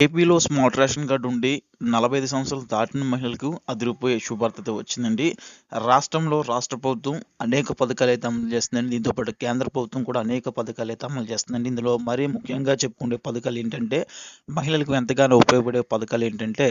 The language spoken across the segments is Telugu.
ఏపీలో స్మార్ట్ రేషన్ కార్డు ఉండి 45 సంవత్సరాలు దాటిన మహిళలకు అదిరిపోయే శుభార్త వచ్చిందండి. రాష్ట్రంలో రాష్ట్ర ప్రభుత్వం అనేక పథకాలైతే అమలు చేస్తుందండి. దీంతో పాటు కేంద్ర ప్రభుత్వం కూడా అనేక పథకాలు అయితే అమలు చేస్తుందండి. ఇందులో మరీ ముఖ్యంగా చెప్పుకునే పథకాలు ఏంటంటే, మహిళలకు ఎంతగానో ఉపయోగపడే పథకాలు ఏంటంటే,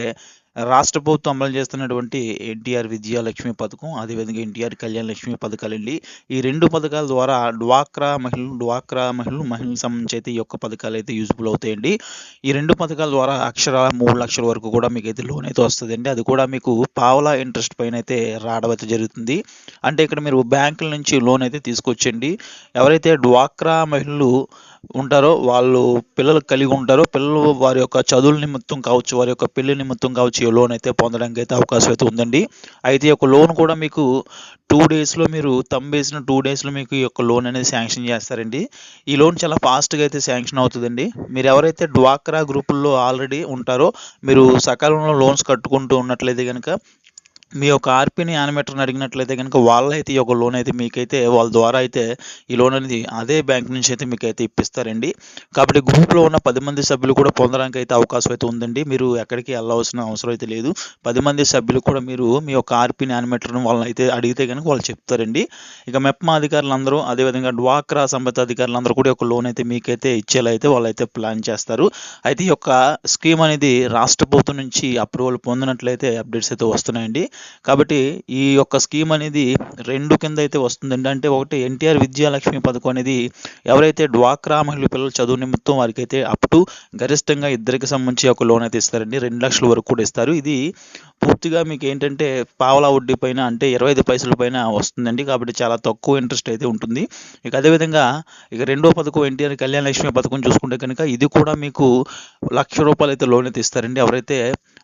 రాష్ట్ర ప్రభుత్వం అమలు చేస్తున్నటువంటి ఎన్టీఆర్ విద్యాలక్ష్మి పథకం, అదేవిధంగా ఎన్టీఆర్ కళ్యాణ లక్ష్మి పథకాలండి. ఈ రెండు పథకాల ద్వారా డ్వాక్రా మహిళలు, డ్వాక్రా మహిళలు, మహిళలకు సంబంధించి అయితే ఈ యొక్క అయితే యూజ్‌ఫుల్ అవుతాయండి. ఈ రెండు పథకాల ద్వారా అక్షరాల 3,00,000 వరకు కూడా మీకు అయితే లోన్ అయితే వస్తుందండి అది కూడా మీకు పావలా ఇంట్రెస్ట్ పైనైతే రావడం అయితే జరుగుతుంది. అంటే ఇక్కడ మీరు బ్యాంకుల నుంచి లోన్ అయితే తీసుకొచ్చండి ఎవరైతే డ్వాక్రా మహిళలు ఉంటారో, వాళ్ళు పిల్లలు కలిగి ఉంటారో, పిల్లలు వారి యొక్క చదువుల నిమిత్తం కావచ్చు, వారి యొక్క పెళ్ళి నిమిత్తం కావచ్చు, ఈ లోన్ అయితే పొందడానికి అయితే అవకాశం అయితే ఉందండి. అయితే ఈ యొక్క లోన్ కూడా మీకు టూ డేస్‌లో మీరు వేసిన టూ డేస్‌లో మీకు ఈ యొక్క లోన్ అనేది శాంక్షన్ చేస్తారండి. ఈ లోన్ చాలా ఫాస్ట్‌గా అయితే శాంక్షన్ అవుతుందండి మీరు ఎవరైతే డ్వాక్రా గ్రూపుల్లో ఆల్రెడీ ఉంటారో, మీరు సకాలంలో లోన్స్ కట్టుకుంటూ ఉన్నట్లయితే కనుక మీ యొక్క ఆర్‌పిని, యానిమేటర్‌ని అడిగినట్లయితే కనుక వాళ్ళైతే ఈ యొక్క లోన్ అయితే మీకైతే వాళ్ళ ద్వారా అయితే ఈ లోన్ అనేది అదే బ్యాంక్ నుంచి అయితే మీకైతే ఇప్పిస్తారండి. కాబట్టి గ్రూప్‌లో ఉన్న పది మంది సభ్యులు కూడా పొందడానికి అయితే అవకాశం అయితే ఉందండి. మీరు ఎక్కడికి వెళ్ళాల్సిన అవసరం అయితే లేదు. పది మంది సభ్యులు కూడా మీరు మీ యొక్క ఆర్‌పిని, యానిమేటర్‌ని అయితే అడిగితే కనుక వాళ్ళు చెప్తారండి. ఇక మెప్మా అధికారులందరూ అదేవిధంగా డ్వాక్రా సంబంధిత అధికారులందరూ కూడా ఒక యొక్క లోన్ అయితే మీకైతే ఇచ్చేలా అయితే వాళ్ళైతే ప్లాన్ చేస్తారు. అయితే ఈ యొక్క స్కీమ్ అనేది రాష్ట్ర ప్రభుత్వం నుంచి అప్రూవల్ పొందినట్లయితే అప్డేట్స్ అయితే వస్తున్నాయండి. కాబట్టి ఈ యొక్క స్కీమ్ అనేది రెండు కింద అయితే వస్తుందండి. అంటే ఒకటి ఎన్టీఆర్ విద్యాలక్ష్మి పథకం అనేది ఎవరైతే డ్వాక్రా మహిళ పిల్లల చదువు నిమిత్తం వారికైతే అప్ టు గరిష్టంగా ఇద్దరికి సంబంధించి ఒక లోన్ అయితే ఇస్తారండి. రెండు లక్షల వరకు కూడా ఇస్తారు. ఇది పూర్తిగా మీకు ఏంటంటే పావలా వడ్డీ పైన అంటే 25 పైసల పైన వస్తుందండి. కాబట్టి చాలా తక్కువ ఇంట్రెస్ట్ అయితే ఉంటుంది. ఇక అదే విధంగా ఇక రెండో పథకం ఎన్టీఆర్ కళ్యాణ లక్ష్మి పథకం చూసుకుంటే కనుక ఇది కూడా మీకు లక్ష రూపాయలు అయితే లోన్ అయితే ఇస్తారండి. ఎవరైతే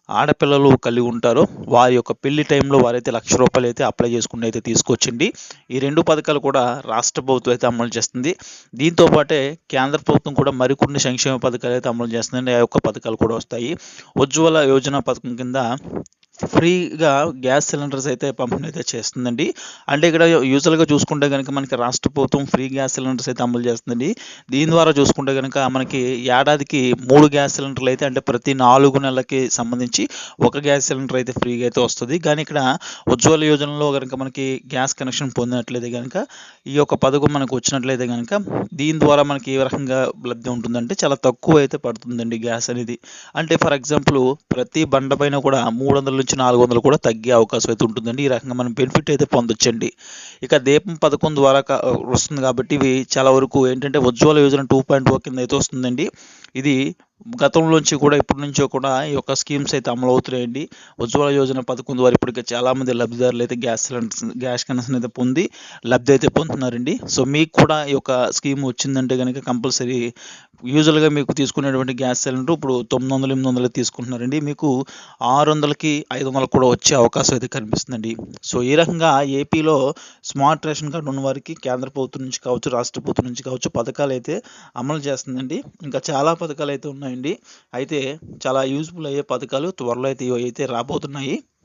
ఆడపిల్లలు కలిగి ఉంటారో, వారి యొక్క పెళ్ళి టైంలో వారైతే లక్ష రూపాయలు అయితే అప్లై చేసుకుని అయితే తీసుకొచ్చింది ఈ రెండు పథకాలు కూడా రాష్ట్ర ప్రభుత్వం అయితే అమలు చేస్తుంది. దీంతో పాటే కేంద్ర ప్రభుత్వం కూడా మరికొన్ని సంక్షేమ పథకాలు అయితే అమలు చేస్తుందండి. ఆ యొక్క పథకాలు కూడా వస్తాయి. ఉజ్వల యోజన పథకం కింద ఫ్రీగా గ్యాస్ సిలిండర్స్ అయితే పంపిణీ అయితే చేస్తుందండి. అంటే ఇక్కడ యూజువల్‌గా చూసుకుంటే గనక మనకి రాష్ట్ర ప్రభుత్వం ఫ్రీ గ్యాస్ సిలిండర్స్ అయితే అమలు చేస్తుందండి. దీని ద్వారా చూసుకుంటే కనుక మనకి ఏడాదికి మూడు గ్యాస్ సిలిండర్లు అయితే అంటే ప్రతి నాలుగు నెలలకి సంబంధించి ఒక గ్యాస్ సిలిండర్ అయితే ఫ్రీగా అయితే వస్తుంది కానీ ఇక్కడ ఉజ్వల యోజనలో కనుక మనకి గ్యాస్ కనెక్షన్ పొందినట్లయితే కనుక ఈ యొక్క పథకం మనకు వచ్చినట్లయితే గనక, దీని ద్వారా మనకి ఏ రకంగా లబ్ధి ఉంటుందంటే చాలా తక్కువ అయితే పడుతుందండి గ్యాస్ అనేది. అంటే ఫర్ ఎగ్జాంపుల్ ప్రతి బండ పైన కూడా 300-400 కూడా తగ్గే అవకాశం అయితే ఉంటుందండి. ఈ రకంగా మనం బెనిఫిట్ అయితే పొందొచ్చండి. ఇక దీపం పథకం ద్వారా వస్తుంది కాబట్టి ఇవి చాలా వరకు ఏంటంటే ఉజ్వల యోజన 2.0 కింద అయితే వస్తుందండి. ఇది గతంలోంచి కూడా ఇప్పటి నుంచో కూడా ఈ యొక్క స్కీమ్స్ అయితే అమలు అవుతున్నాయండి. ఉజ్వల యోజన పథకం ద్వారా ఇప్పటికే చాలామంది లబ్ధిదారులు అయితే గ్యాస్ సిలిండర్స్ గ్యాస్ కనెక్షన్ అయితే పొంది లబ్ధి అయితే పొందుతున్నారండి. సో మీకు కూడా ఈ యొక్క స్కీమ్ వచ్చిందంటే కనుక కంపల్సరీ యూజువల్‌గా మీకు తీసుకునేటువంటి గ్యాస్ సిలిండర్ ఇప్పుడు 900, 800 తీసుకుంటున్నారండి. మీకు 600కి, 500కి కూడా వచ్చే అవకాశం అయితే కనిపిస్తుందండి. సో ఈ రకంగా ఏపీలో స్మార్ట్ రేషన్ కార్డు ఉన్న వారికి కేంద్ర ప్రభుత్వం నుంచి కావచ్చు, రాష్ట్ర ప్రభుత్వం నుంచి కావచ్చు పథకాలు అయితే అమలు చేస్తుందండి. ఇంకా చాలా పథకాలు అయితే ఉన్నాయండి. అయితే చాలా యూజ్‌ఫుల్ అయ్యే పథకాలు త్వరలో అయితే అయితే రాబోతున్నాయి.